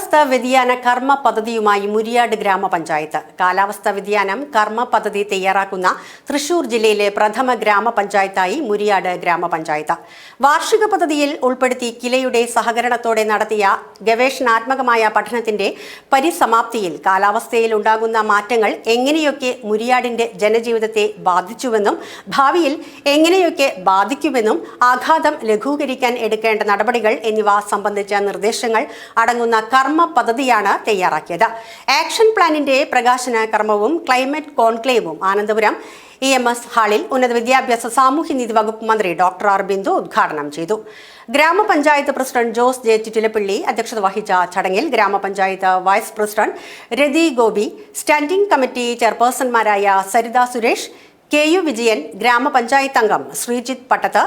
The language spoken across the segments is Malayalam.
കാലാവസ്ഥാ വ്യതിയാന കർമ്മ പദ്ധതിയുമായി മുരിയാട് ഗ്രാമപഞ്ചായത്ത്. കാലാവസ്ഥാ വ്യതിയാനം കർമ്മ പദ്ധതി തയ്യാറാക്കുന്ന തൃശൂർ ജില്ലയിലെ പ്രഥമ ഗ്രാമപഞ്ചായത്തായി മുരിയാട് ഗ്രാമപഞ്ചായത്ത്. വാർഷിക പദ്ധതിയിൽ ഉൾപ്പെടുത്തി കിലയുടെ സഹകരണത്തോടെ നടത്തിയ ഗവേഷണാത്മകമായ പഠനത്തിന്റെ പരിസമാപ്തിയിൽ കാലാവസ്ഥയിൽ ഉണ്ടാകുന്ന മാറ്റങ്ങൾ എങ്ങനെയൊക്കെ മുരിയാടിന്റെ ജനജീവിതത്തെ ബാധിച്ചുവെന്നും ഭാവിയിൽ എങ്ങനെയൊക്കെ ബാധിക്കുമെന്നും ആഘാതം ലഘൂകരിക്കാൻ എടുക്കേണ്ട നടപടികൾ എന്നിവ സംബന്ധിച്ച നിർദ്ദേശങ്ങൾ അടങ്ങുന്ന കർമ്മ പദ്ധതിയാണ് തയ്യാറാക്കിയത്. ആക്ഷൻ പ്ലാനിന്റെ പ്രകാശന കർമ്മവും ക്ലൈമറ്റ് കോൺക്ലേവും ആനന്ദപുരം ഇ എം എസ് ഹാളിൽ ഉന്നത വിദ്യാഭ്യാസ സാമൂഹ്യനീതി വകുപ്പ് മന്ത്രി ഡോക്ടർ ആർ ബിന്ദു ഉദ്ഘാടനം ചെയ്തു. ഗ്രാമപഞ്ചായത്ത് പ്രസിഡന്റ് ജോസ് ജെ ചുറ്റിലപ്പള്ളി അധ്യക്ഷത വഹിച്ച ചടങ്ങിൽ grama panchayat vice president Rathi Gopi standing committee ചെയർപേഴ്സൺമാരായ Saritha Suresh K U Vijayan grama panchayat അംഗം ശ്രീജിത്ത് പട്ടത്ത്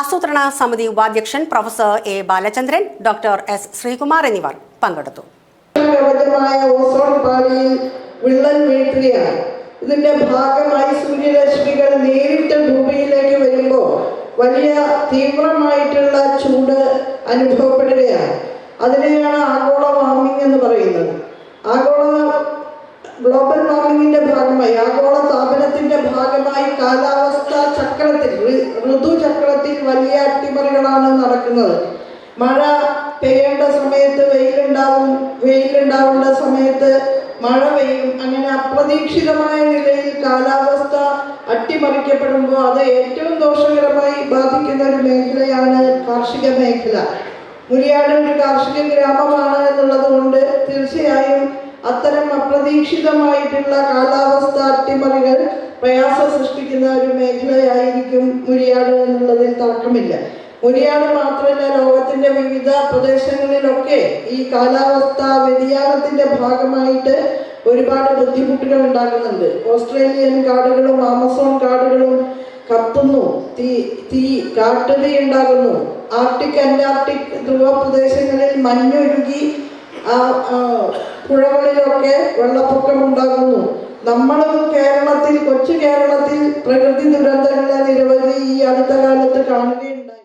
ആസൂത്രണ സമിതി ഉപാധ്യക്ഷൻ professor A Balachandran doctor S Sreekumar എന്നിവർ. പങ്കെടുത്തു. ഓസോൺ വിള്ളൽ ഇതിന്റെ ഭാഗമായി സൂര്യരശ്മികൾ നേരിട്ട് ഭൂമിയിലേക്ക് വരുമ്പോൾ വലിയ തീവ്രമായിട്ടുള്ള ചൂട് അനുഭവപ്പെടുകയാണ്. അതിനെയാണ് ആഗോള വാർമിംഗ് എന്ന് പറയുന്നത്. ആഗോള ഗ്ലോബൽ വാർമിംഗിന്റെ ഭാഗമായി ആഗോള താപനത്തിന്റെ ഭാഗമായി കാലാവസ്ഥ ചക്രത്തിൽ ഋതു ഋതുചക്രത്തിൽ വലിയ അട്ടിമറികളാണ് നടക്കുന്നത്. മഴ സമയത്ത് വെയിലുണ്ടാവും വെയിലുണ്ടാവേണ്ട സമയത്ത് മഴ പെയ്യും. അങ്ങനെ അപ്രതീക്ഷിതമായ നിലയിൽ കാലാവസ്ഥ അട്ടിമറിക്കപ്പെടുമ്പോൾ അത് ഏറ്റവും ദോഷകരമായി ബാധിക്കുന്ന ഒരു മേഖലയാണ് കാർഷിക മേഖല. മുരിയാട് ഒരു കാർഷിക ഗ്രാമമാണ് എന്നുള്ളത് കൊണ്ട് തീർച്ചയായും അത്തരം അപ്രതീക്ഷിതമായിട്ടുള്ള കാലാവസ്ഥ അട്ടിമറികൾ പ്രയാസം സൃഷ്ടിക്കുന്ന ഒരു മേഖലയായിരിക്കും മുരിയാട് എന്നുള്ളതിൽ തർക്കമില്ല. മുരിയാട് മാത്രമല്ല ലോകത്തിന്റെ വിവിധ പ്രദേശങ്ങളിലൊക്കെ ഈ കാലാവസ്ഥ വ്യതിയാനത്തിന്റെ ഭാഗമായിട്ട് ഒരുപാട് ബുദ്ധിമുട്ടുകൾ ഉണ്ടാകുന്നുണ്ട്. ഓസ്ട്രേലിയൻ കാടുകളും ആമസോൺ കാടുകളും കത്തുന്നു. തീ തീ കാട്ടുതീ ഉണ്ടാകുന്നു ആർട്ടിക് അന്റാർട്ടിക് ധ്രുവ പ്രദേശങ്ങളിൽ മഞ്ഞൊരുകി ആ, പുഴകളിലൊക്കെ വെള്ളപ്പൊക്കം ഉണ്ടാകുന്നു. നമ്മളും കേരളത്തിൽ കൊച്ചു കേരളത്തിൽ പ്രകൃതി ദുരന്തങ്ങളെ നിരവധി ഈ അടുത്ത കാലത്ത് കാണുകയുണ്ടായി.